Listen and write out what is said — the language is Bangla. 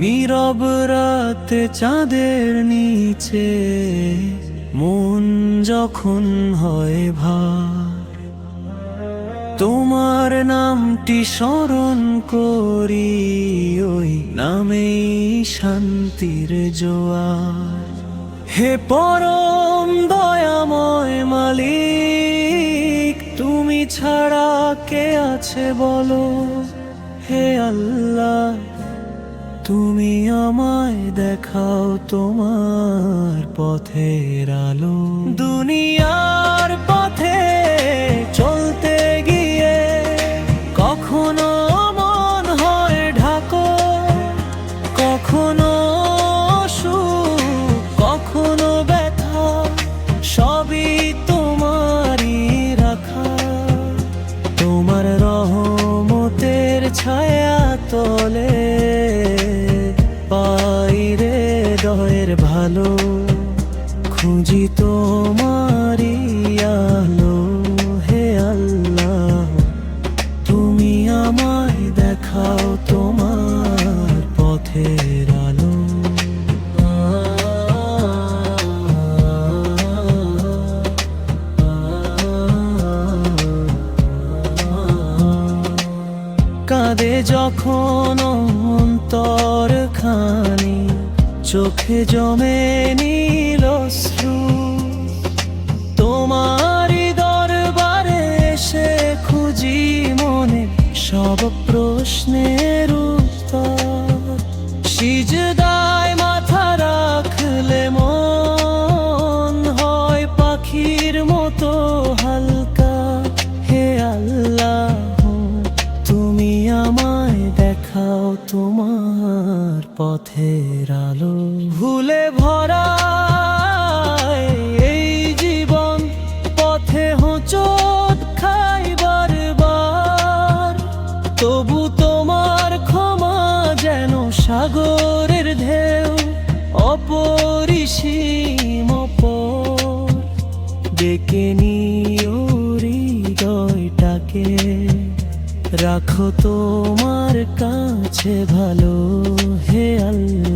নীরব রাতে চাঁদের নিচে মন যখন হয় ভার, তোমার নামটি স্মরণ করি, ওই নামেই শান্তির জোয়ার। হে পরম দয়াময় মালিক, তুমি ছাড়া কে আছে বলো? হে আল্লাহ তুমি আমায় দেখাও তোমার পথের আলো। দুনিয়ার পথে চলতে গিয়ে কখনো মন হয় ঢাকো, কখনো সুখ কখনো ব্যথা, সবই তোমারই রাখা। তোমার রহমতের ছায়া তলে ভালো খুঁজি তোমারই আলো। হে আল্লাহ, তুমি আমায় দেখাও তোমার পথের আলো। কাঁদে যখন অন্তর খানি চোখে জমে নীল তোমারই দরবারে এসে খুঁজি মনে সব প্রশ্নের উত্তর। সিজদায় মাথা রাখলে মন হয় পাখির মতো হালকা। হে আল্লাহ, তুমি আমায় দেখাও তোমার পথের আলো ভুলে ভরা এই জীবন পথে হোঁচট খাই বারবার। তবু তোমার ক্ষমা যেন সাগরের ঢেউ, অপরিসীম অপর। ডেকে নিও হৃদয়টাকে, রাখো তোমার কাছে ভালো হে আল্লাহ।